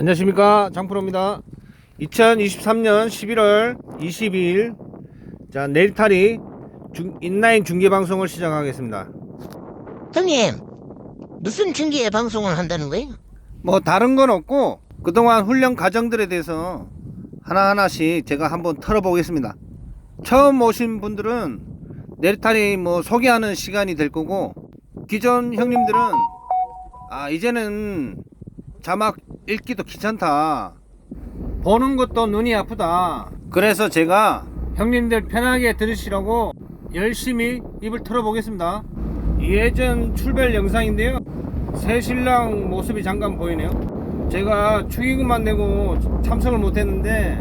안녕하십니까. 장프로입니다. 2023년 11월 22일 자 내일탈이 중- 인라인 중계방송을 시작하겠습니다. 형님, 무슨 중계 방송을 한다는 거예요? 뭐 다른 건 없고 그동안 훈련 과정들에 대해서 하나하나씩 제가 한번 털어보겠습니다. 처음 오신 분들은 내리탈이 뭐 소개하는 시간이 될 거고 기존 형님들은 아 이제는 자막 읽기도 귀찮다. 보는 것도 눈이 아프다. 그래서 제가 형님들 편하게 들으시라고 열심히 입을 털어보겠습니다. 예전 출발 영상인데요. 새 신랑 모습이 잠깐 보이네요. 제가 축의금만 내고 참석을 못했는데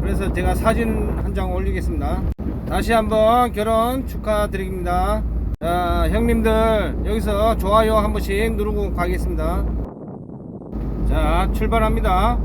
그래서 제가 사진 한 장 올리겠습니다. 다시 한번 결혼 축하드립니다. 자 형님들 여기서 좋아요 한 번씩 누르고 가겠습니다 자 출발합니다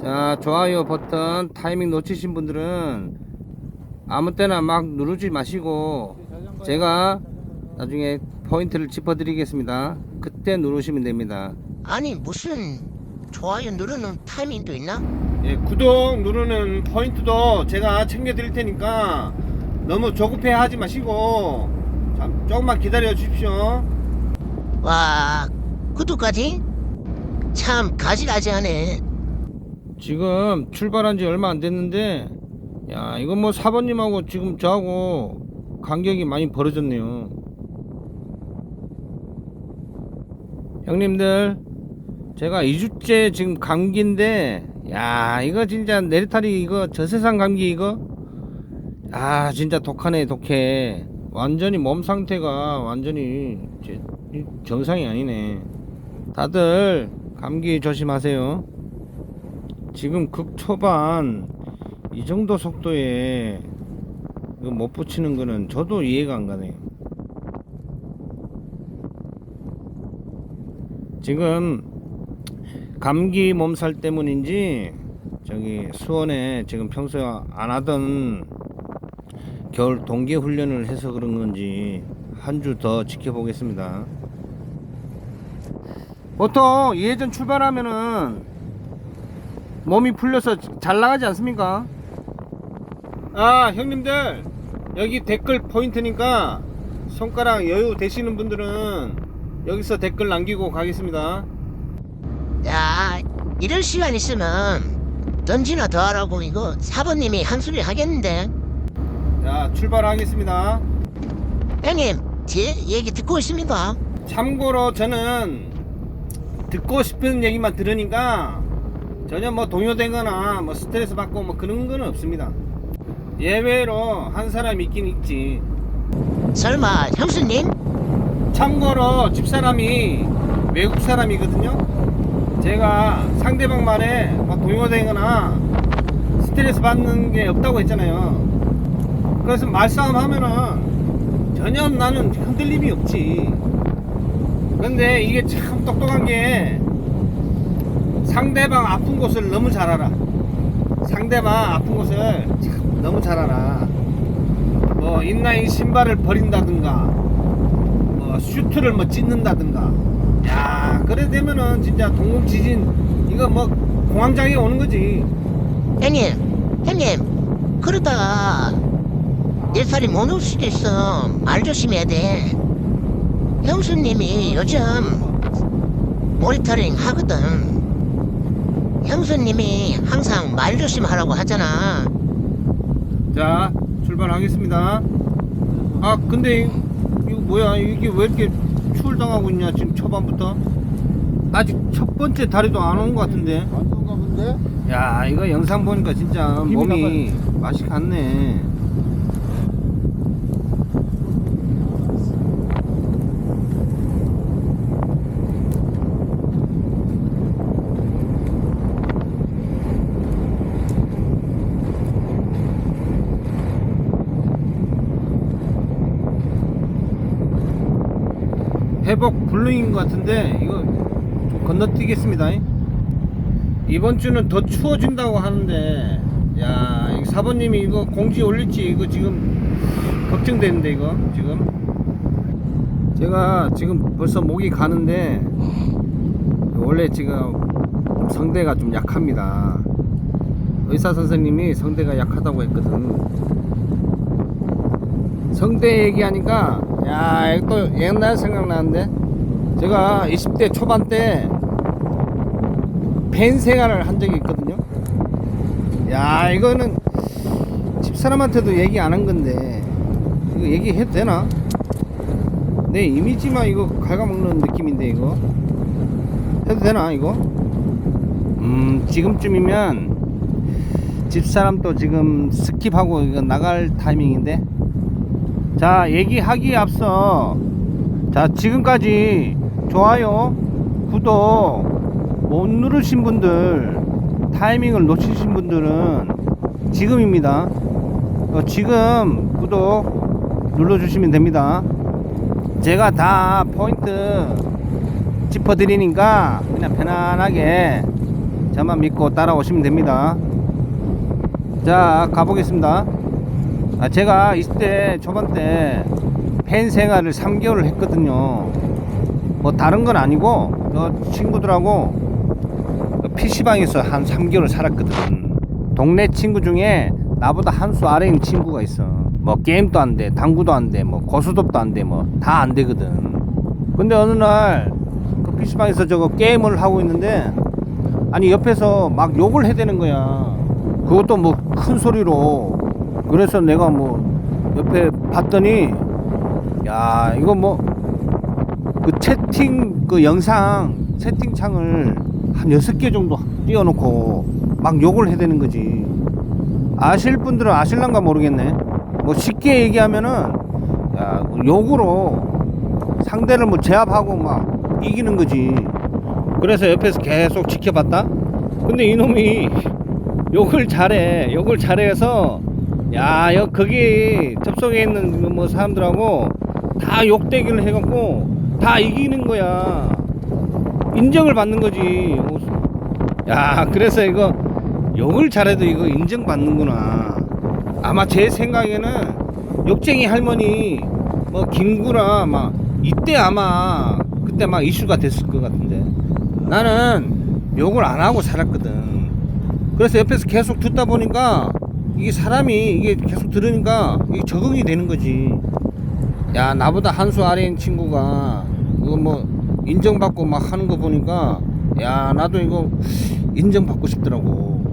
자 좋아요 버튼 타이밍 놓치신 분들은 아무 때나 막 누르지 마시고 제가 나중에 포인트를 짚어 드리겠습니다 그때 누르시면 됩니다 아니, 무슨 좋아요 누르는 타이밍도 있나? 예, 구독 누르는 포인트도 제가 챙겨 드릴 테니까 너무 조급해 하지 마시고 참 조금만 기다려 주십시오 와, 구두까지? 참 가지가지하네. 지금 출발한 지 얼마 안 됐는데 야 이거 뭐 사번님하고 지금 저하고 간격이 많이 벌어졌네요. 형님들 제가 2주째 지금 감기인데 야 이거 진짜 내리탈이 이거 저세상 감기 이거? 아 진짜 독하네 독해. 완전히 몸 상태가 완전히 정상이 아니네. 다들 감기 조심하세요 지금 극초반 이 정도 속도에 못 붙이는 거는 저도 이해가 안 가네요. 지금 감기 몸살 때문인지 저기 수원에 지금 평소에 안 하던 겨울 동계 훈련을 해서 그런 건지 한 주 더 지켜보겠습니다. 보통 예전 출발하면은 몸이 풀려서 잘 나가지 않습니까? 아 형님들 여기 댓글 포인트니까 손가락 여유 되시는 분들은 여기서 댓글 남기고 가겠습니다 야, 이럴 시간 있으면 던지나 더 하라고 이거 사번님이 한 소리 하겠는데. 자 출발하겠습니다 형님, 제 얘기 듣고 있습니까? 참고로 저는 듣고 싶은 얘기만 들으니까 전혀 뭐 동요되거나 뭐 스트레스 받고 뭐 그런 건 없습니다 예외로 한 사람 있긴 있지 설마 형수님? 참고로 집사람이 외국 사람이거든요. 제가 상대방 말에 막 동요되거나 스트레스 받는 게 없다고 했잖아요. 그래서 말싸움 하면은 전혀 나는 흔들림이 없지. 근데 이게 참 똑똑한 게 상대방 아픈 곳을 너무 잘 알아. 상대방 아픈 곳을 참 너무 잘 알아. 뭐 인라인 신발을 버린다든가 뭐 슈트를 뭐 찢는다든가 야 그래 되면은 진짜 동공 지진 이거 뭐 공황장애 오는 거지 형님, 형님, 그러다가 내 살이 못 올 수도 있어. 말 조심해야 돼. 형수님이 요즘 모니터링 하거든. 형수님이 항상 말 조심하라고 하잖아. 자 출발하겠습니다 아 근데 이- 이거 뭐야 이게 왜 이렇게 추월당하고 있냐 지금 초반부터 아직 첫 번째 다리도 안온것 같은데 안 좋은가 본데? 야 이거 영상 보니까 진짜 몸이 맛이 갔네 회복 불능인 것 같은데 이거 좀 건너뛰겠습니다 이번 주는 더 추워진다고 하는데 야, 이 사모님이 이거 공지 올릴지 이거 지금 걱정되는데 이거 지금 제가 지금 벌써 목이 가는데 원래 지금 좀 성대가 좀 약합니다. 의사 선생님이 성대가 약하다고 했거든. 성대 얘기하니까 야, 또 옛날 생각나는데 제가 20대 초반 때팬 생활을 한 적이 있거든요. 야, 이거는 집사람한테도 얘기 안 한 건데 이거 얘기해도 되나? 내 이미지만 이거 갉아먹는 느낌인데 이거 해도 되나 이거? 음 지금쯤이면 집사람도 지금 스킵하고 이거 나갈 타이밍인데 자 얘기하기에 앞서 자 지금까지 좋아요 구독 못 누르신 분들 타이밍을 놓치신 분들은 지금입니다. 어, 지금 구독 눌러주시면 됩니다. 제가 다 포인트 짚어 드리니까 그냥 편안하게 저만 믿고 따라오시면 됩니다. 자 가보겠습니다 아, 제가 20대 초반 때 팬 생활을 3개월을 했거든요. 뭐 다른 건 아니고 저 친구들하고 PC방에서 한 3개월 살았거든. 동네 친구 중에 나보다 한 수 아래인 친구가 있어. 뭐 게임도 안 돼 당구도 안 돼뭐 고수톱도 안 돼 뭐 다 안 되거든. 근데 어느 날 그 PC방에서 저거 게임을 하고 있는데 아니 옆에서 막 욕을 해대는 거야. 그것도 뭐 큰 소리로 그래서 내가 뭐 옆에 봤더니 야 이거 뭐 그 채팅 그 영상 채팅창을 한 여섯 개 정도 띄워놓고 막 욕을 해대는 거지. 아실 분들은 아실란가 모르겠네. 뭐 쉽게 얘기하면은 야 욕으로 상대를 뭐 제압하고 막 이기는 거지. 그래서 옆에서 계속 지켜봤다? 근데 이놈이 욕을 잘해. 욕을 잘해서 야, 여 거기 접속해 있는 그뭐 사람들하고 다 욕대기를 해갖고 다 이기는 거야. 인정을 받는 거지. 야, 그래서 이거 욕을 잘해도 이거 인정받는구나. 아마 제 생각에는 욕쟁이 할머니 뭐 김구라 막 이때 아마 그때 막 이슈가 됐을 것 같은데 나는 욕을 안 하고 살았거든. 그래서 옆에서 계속 듣다 보니까 이게 사람이 이게 계속 들으니까 이게 적응이 되는 거지. 야 나보다 한 수 아래인 친구가 이거 뭐 인정받고 막 하는 거 보니까 야 나도 이거 인정받고 싶더라고.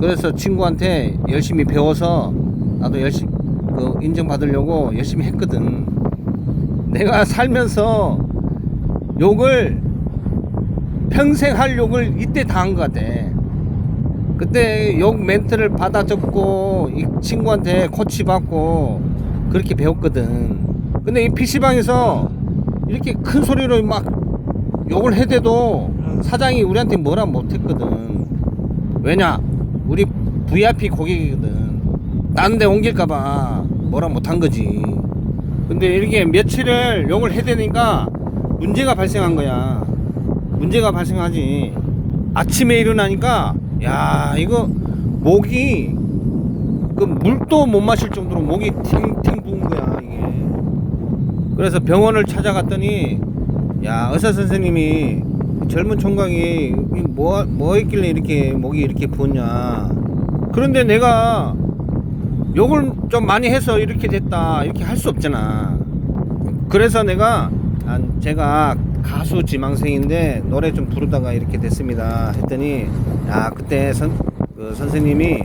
그래서 친구한테 열심히 배워서 나도 열심히 그 인정받으려고 열심히 했거든. 내가 살면서 욕을 평생 할 욕을 이때 다한것 같아. 그때 욕 멘트를 받아 적고 이 친구한테 코치 받고 그렇게 배웠거든. 근데 이 PC방에서 이렇게 큰 소리로 막 욕을 해대도 사장이 우리한테 뭐라 못했거든. 왜냐? 우리 VIP 고객이거든. 딴데 옮길까봐 뭐라 못한 거지. 근데 이렇게 며칠을 욕을 해대니까 문제가 발생한 거야. 문제가 발생하지. 아침에 일어나니까 야 이거 목이 그 물도 못 마실 정도로 목이 팅팅 부은 거야 이게. 그래서 병원을 찾아갔더니 야 의사 선생님이 젊은 총각이 뭐, 뭐 했길래 이렇게 목이 이렇게 부었냐. 그런데 내가 욕을 좀 많이 해서 이렇게 됐다 이렇게 할 수 없잖아. 그래서 내가 아, 제가 가수 지망생인데 노래 좀 부르다가 이렇게 됐습니다. 했더니 야 그때 선, 그 선생님이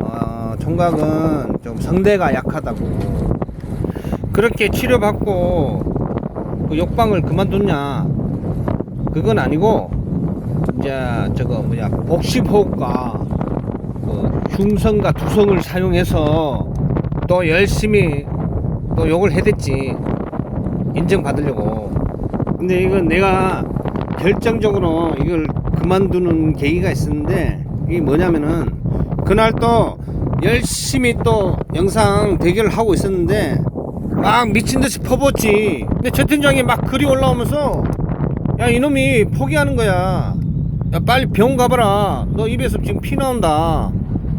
어, 총각은 좀 성대가 약하다고. 그렇게 치료받고 그 욕방을 그만뒀냐? 그건 아니고 이제 저거 뭐야 복식호흡과 그 흉성과 두성을 사용해서 또 열심히 또 욕을 해댔지. 인정받으려고 근데 이건 내가 결정적으로 이걸 그만두는 계기가 있었는데 이게 뭐냐면은 그날 또 열심히 또 영상 대결을 하고 있었는데 막 미친 듯이 퍼붓지. 근데 채팅창에 막 글이 올라오면서 야 이놈이 포기하는 거야. 야 빨리 병원 가봐라. 너 입에서 지금 피 나온다.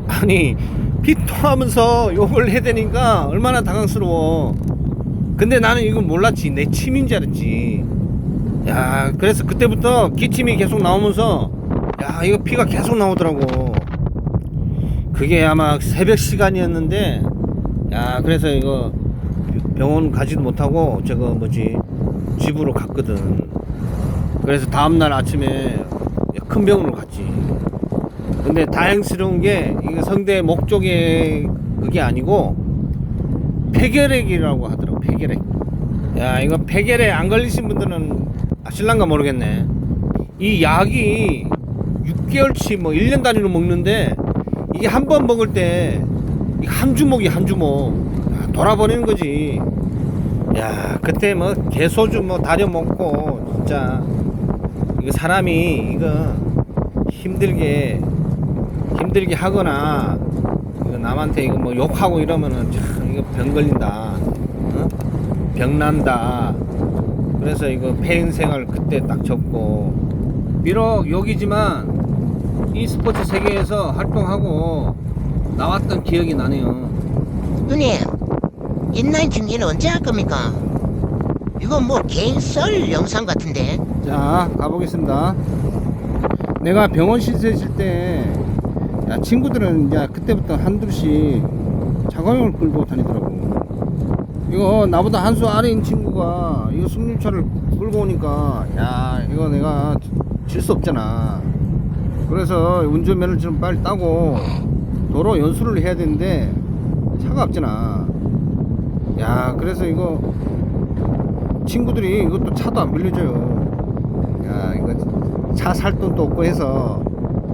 아니 피 토하면서 욕을 해대니까 얼마나 당황스러워. 근데 나는 이건 몰랐지. 내 침인 줄 알았지 야 그래서 그때부터 기침이 계속 나오면서 야 이거 피가 계속 나오더라고. 그게 아마 새벽 시간이었는데 야 그래서 이거 병원 가지도 못하고 저거 뭐지 집으로 갔거든. 그래서 다음날 아침에 큰 병원으로 갔지. 근데 다행스러운 게 이게 성대 목 쪽에 그게 아니고 폐결핵이라고 하더라고 폐결핵. 야 이거 폐결핵 안 걸리신 분들은 아실란가 모르겠네. 이 약이 6개월치 뭐 1년 단위로 먹는데 이게 한 번 먹을 때 한 주먹이 한 주먹. 야, 돌아버리는 거지. 야 그때 뭐 개소주 뭐 다려 먹고 진짜 이거 사람이 이거 힘들게 힘들게 하거나 이거 남한테 이거 뭐 욕하고 이러면은 참 이거 병 걸린다. 어? 병 난다 그래서 이거 폐인 생활 그때 딱 접고 비록 여기지만 이 스포츠 세계에서 활동하고 나왔던 기억이 나네요 누님, 인라인 중계는 언제 할 겁니까? 이거 뭐 개인 썰 영상 같은데. 자 가보겠습니다 내가 병원 시세 있을 때 야, 친구들은 이제 그때부터 한둘씩 자가용을 끌고 다니더라고 이거 나보다 한 수 아래인 친구가 이거 승용차를 끌고 오니까 야 이거 내가 질 수 없잖아 그래서 운전면허 좀 빨리 따고 도로 연수를 해야 되는데 차가 없잖아 야 그래서 이거 친구들이 이것도 차도 안 빌려줘요. 야, 이거 차 살 돈도 없고 해서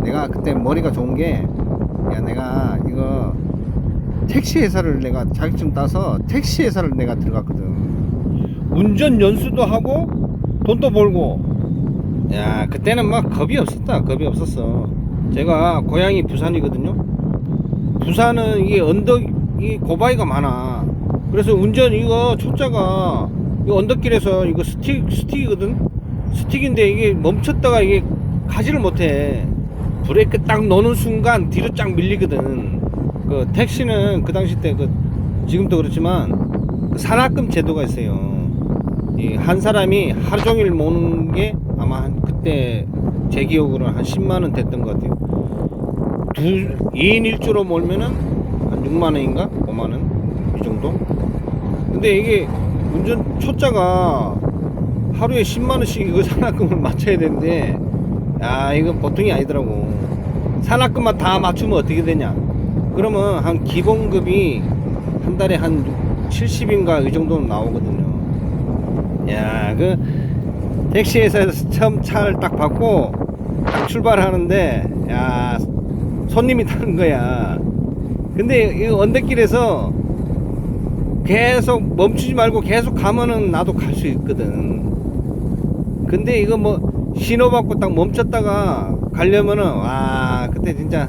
내가 그때 머리가 좋은 게, 야, 내가 이거 택시 회사를 내가 자격증 따서 택시 회사를 내가 들어갔거든. 운전 연수도 하고 돈도 벌고. 야, 그때는 막 겁이 없었다. 겁이 없었어. 제가 고향이 부산이거든요. 부산은 이게 언덕이 고바위가 많아. 그래서 운전 이거 초짜가 이 언덕길에서 이거 스틱 스틱이거든. 스틱인데 이게 멈췄다가 이게 가지를 못해. 브레이크 딱 넣는 순간 뒤로 쫙 밀리거든. 그 택시는 그 당시 때 그 지금도 그렇지만 그 산악금 제도가 있어요. 이 한 사람이 하루 종일 모는 게 아마 한 그때 제 기억으로 한 10만 원 됐던 것 같아요. 두 2인 1조로 몰면은 한 6만 원인가 5만 원이 정도. 근데 이게 운전 초짜가 하루에 10만 원씩 이거 산악금을 맞춰야 되는데 야 이건 보통이 아니더라고. 산악금만 다 맞추면 어떻게 되냐? 그러면 한 기본급이 한 달에 한 70인가 이 정도는 나오거든요. 야, 그 택시 회사에서 처음 차를 딱 받고 딱 출발하는데 야, 손님이 타는 거야. 근데 이 언덕길에서 계속 멈추지 말고 계속 가면은 나도 갈 수 있거든. 근데 이거 뭐 신호 받고 딱 멈췄다가 가려면은 와 그때 진짜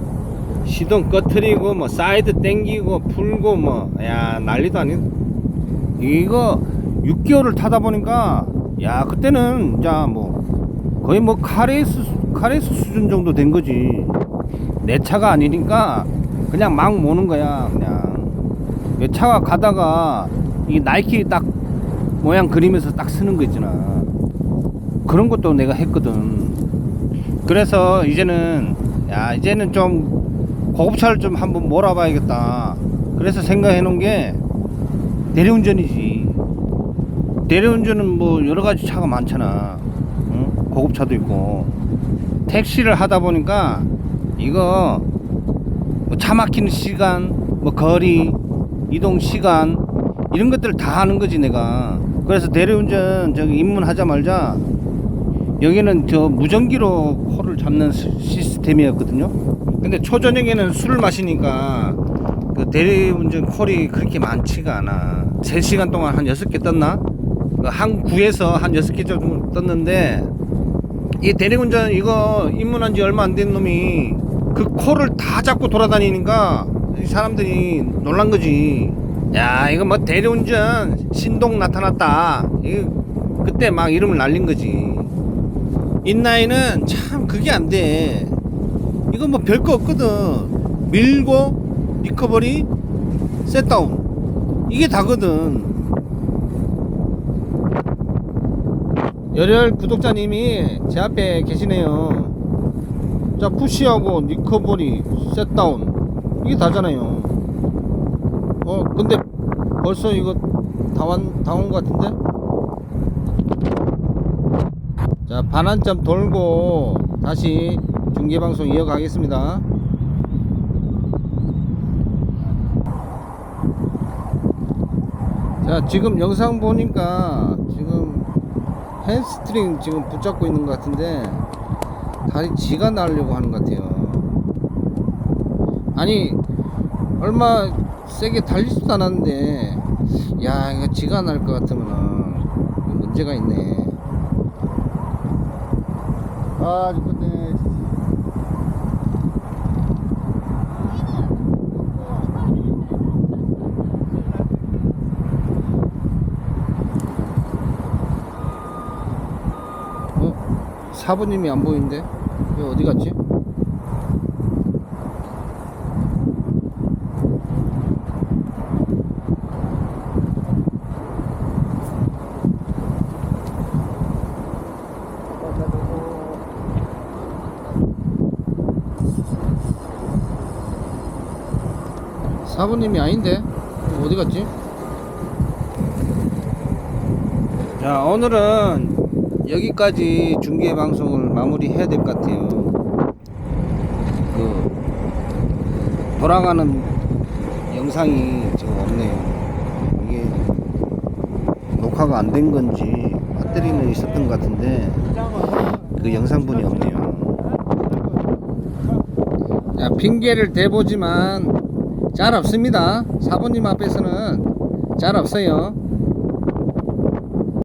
시동 꺼트리고 뭐 사이드 땡기고 풀고 뭐 야 난리도 아니 이거 6개월을 타다 보니까 야 그때는 자뭐 거의 뭐 카레이스 수- 카레이스 수준 정도 된 거지. 내 차가 아니니까 그냥 막 모는 거야 그냥. 내 차가 가다가 이 나이키 딱 모양 그리면서 딱 쓰는 거 있잖아. 그런 것도 내가 했거든. 그래서 이제는 야 이제는 좀 고급차를 좀 한번 몰아봐야겠다. 그래서 생각해 놓은 게 대리운전이지. 대리운전은 뭐 여러 가지 차가 많잖아. 응? 고급차도 있고. 택시를 하다 보니까 이거 뭐 차 막히는 시간 뭐 거리 이동 시간 이런 것들을 다 하는 거지 내가. 그래서 대리운전 저기 입문하자마자. 여기는 저 무전기로 코를 잡는 시- 시스템이었거든요. 근데 초저녁에는 술을 마시니까 그 대리운전 콜이 그렇게 많지가 않아. 3시간 동안 한 6개 떴나? 그한 구에서 한 6개 정도 떴는데 이 대리운전 이거 입문한 지 얼마 안 된 놈이 그 콜을 다 잡고 돌아다니니까 이 사람들이 놀란 거지. 야, 이거 뭐 대리운전 신동 나타났다. 이 그때 막 이름을 날린 거지. 인라인은 참 그게 안 돼. 이거 뭐 별거 없거든. 밀고 리커버리 셋다운 이게 다거든. 열혈 구독자님이 제 앞에 계시네요. 자 푸시하고 리커버리 셋다운 이게 다잖아요 어 근데 벌써 이거 다 완 다 온 것 같은데 자 반환점 돌고 다시 중계방송 이어가겠습니다. 자 지금 영상 보니까 지금 햄스트링 지금 붙잡고 있는 것 같은데 다리 지가 나려고 하는 것 같아요. 아니 얼마 세게 달리지도 않았는데 야 이거 지가 날 것 같으면은 문제가 있네. 아, 죽겠네. 어? 사부님이 안 보이는데? 여기 어디 갔지? 사부님이 아닌데? 어디 갔지? 자 오늘은 여기까지 중계 방송을 마무리해야 될 것 같아요. 그 돌아가는 영상이 지금 없네요. 이게 녹화가 안 된 건지 배터리는 있었던 것 같은데 그 영상분이 없네요. 자, 핑계를 대보지만 잘 없습니다. 사부님 앞에서는 잘 없어요.